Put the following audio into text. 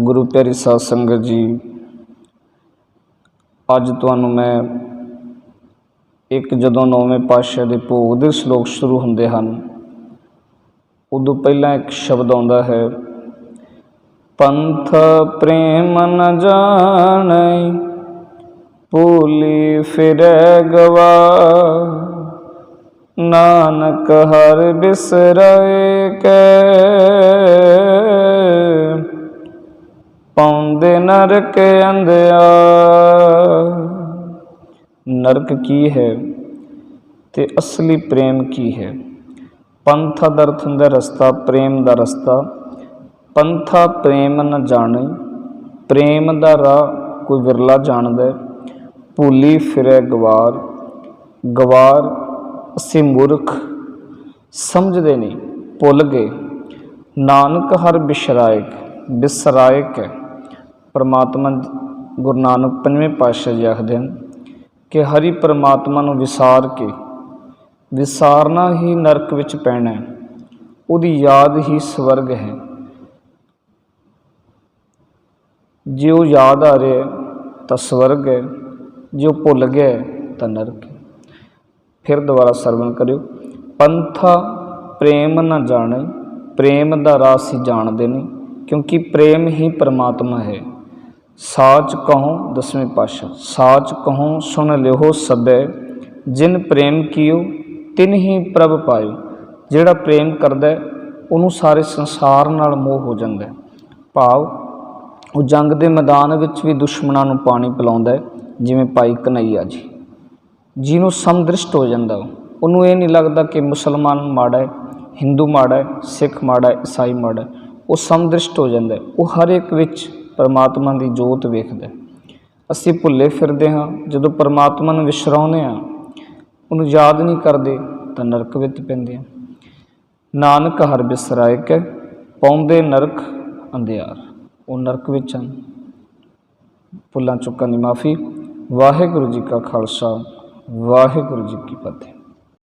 ਗੁਰੂ ਪਿਆਰੀ ਸਾਧ ਸੰਗਤ ਜੀ, ਅੱਜ ਤੁਹਾਨੂੰ ਮੈਂ ਇੱਕ ਜਦੋਂ ਨੌਵੇਂ ਪਾਤਸ਼ਾਹ ਦੇ ਭੋਗ ਦੇ ਸ਼ਲੋਕ ਸ਼ੁਰੂ ਹੁੰਦੇ ਹਨ, ਉਦੋਂ ਪਹਿਲਾਂ ਇੱਕ ਸ਼ਬਦ ਆਉਂਦਾ ਹੈ, ਪੰਥ ਪ੍ਰੇਮ ਨ ਜਾਣੈ, ਭੂਲੀ ਫਿਰੈ ਗਵਾ ਨਾਨਕ ਹਰ ਬਿਸਰੈ ਕੈ। ਪਾਉਂਦੇ ਨਰਕ ਅੰਧਿਆ ਨਰਕ ਕੀ ਹੈ ਤੇ ਅਸਲੀ ਪ੍ਰੇਮ ਕੀ ਹੈ? ਪੰਥ ਦਾ ਹੁੰਦਾ ਰਸਤਾ, ਪ੍ਰੇਮ ਦਾ ਰਸਤਾ। ਪੰਥਾ ਪ੍ਰੇਮ ਨ ਜਾਣੇ, ਪ੍ਰੇਮ ਦਾ ਰਾਹ ਕੋਈ ਵਿਰਲਾ ਜਾਣਦਾ ਹੈ। ਭੂਲੀ ਫਿਰੈ ਗਵਾਰ ਗਵਾਰ ਅਸੀਂ ਮੂਰਖ ਸਮਝਦੇ ਨਹੀਂ, ਭੁੱਲ ਗਏ। ਨਾਨਕ ਹਰ ਬਿਸਰਾਇਕ ਬਿਸਰਾਇਕ ਹੈ। ਪਰਮਾਤਮਾ ਗੁਰੂ ਨਾਨਕ ਪੰਜਵੇਂ ਪਾਤਸ਼ਾਹ ਜੀ ਆਖਦੇ ਹਨ ਕਿ ਹਰੀ ਪਰਮਾਤਮਾ ਨੂੰ ਵਿਸਾਰ ਕੇ, ਵਿਸਾਰਨਾ ਹੀ ਨਰਕ ਵਿੱਚ ਪੈਣਾ ਹੈ, ਉਹਦੀ ਯਾਦ ਹੀ ਸਵਰਗ ਹੈ। ਜੇ ਉਹ ਯਾਦ ਆ ਰਿਹਾ ਤਾਂ ਸਵਰਗ ਹੈ, ਜੇ ਉਹ ਭੁੱਲ ਗਿਆ ਤਾਂ ਨਰਕ ਹੈ। ਫਿਰ ਦੁਬਾਰਾ ਸਰਵਣ ਕਰਿਓ। ਪੰਥਾ ਪ੍ਰੇਮ ਨਾ ਜਾਣੇ, ਪ੍ਰੇਮ ਦਾ ਰਾਸ ਹੀ ਜਾਣਦੇ ਨਹੀਂ, ਕਿਉਂਕਿ ਪ੍ਰੇਮ ਹੀ ਪਰਮਾਤਮਾ ਹੈ। ਸਾਚ ਕਹੋ ਦਸਵੇਂ ਪਾਤਸ਼ਾਹ, ਸਾਚ ਕਹੋ ਸੁਣ ਲਿਓ ਸਭੈ, ਜਿਨ ਪ੍ਰੇਮ ਕੀਓ ਤਿਨ ਹੀ ਪ੍ਰਭ ਪਾਇਓ। ਜਿਹੜਾ ਪ੍ਰੇਮ ਕਰਦਾ ਉਹਨੂੰ ਸਾਰੇ ਸੰਸਾਰ ਨਾਲ ਮੋਹ ਹੋ ਜਾਂਦਾ ਭਾਵ, ਉਹ ਜੰਗ ਦੇ ਮੈਦਾਨ ਵਿੱਚ ਵੀ ਦੁਸ਼ਮਣਾਂ ਨੂੰ ਪਾਣੀ ਪਿਲਾਉਂਦਾ ਜਿਵੇਂ ਭਾਈ ਕਨਈਆ ਜੀ। ਜਿਹਨੂੰ ਸਮਦ੍ਰਿਸ਼ਟ ਹੋ ਜਾਂਦਾ ਉਹਨੂੰ ਇਹ ਨਹੀਂ ਲੱਗਦਾ ਕਿ ਮੁਸਲਮਾਨ ਮਾੜਾ ਹੈ, ਹਿੰਦੂ ਮਾੜਾ ਹੈ, ਸਿੱਖ ਮਾੜਾ ਹੈ, ਈਸਾਈ ਮਾੜਾ ਹੈ। ਉਹ ਸਮਦ੍ਰਿਸ਼ਟ ਹੋ ਜਾਂਦਾ ਉਹ ਹਰ ਇੱਕ ਵਿੱਚ ਪਰਮਾਤਮਾ ਦੀ ਜੋਤ ਵੇਖਦਾ। ਅਸੀਂ ਭੁੱਲੇ ਫਿਰਦੇ ਹਾਂ, ਜਦੋਂ ਪਰਮਾਤਮਾ ਨੂੰ ਵਿਸਰਾਉਂਦੇ ਹਾਂ, ਉਹਨੂੰ ਯਾਦ ਨਹੀਂ ਕਰਦੇ, ਤਾਂ ਨਰਕ ਵਿੱਚ ਪੈਂਦੇ ਹਾਂ। ਨਾਨਕ ਹਰ ਬਿਸਰਾਇਕ ਹੈ ਪਾਉਂਦੇ ਨਰਕ ਅੰਧਿਆਰ। ਉਹ ਨਰਕ ਵਿੱਚ ਹਨ। ਭੁੱਲਾਂ ਚੁੱਕਾਂ ਦੀ ਮਾਫੀ। ਵਾਹਿਗੁਰੂ ਜੀ ਕਾ ਖਾਲਸਾ, ਵਾਹਿਗੁਰੂ ਜੀ ਕੀ ਫਤਿਹ।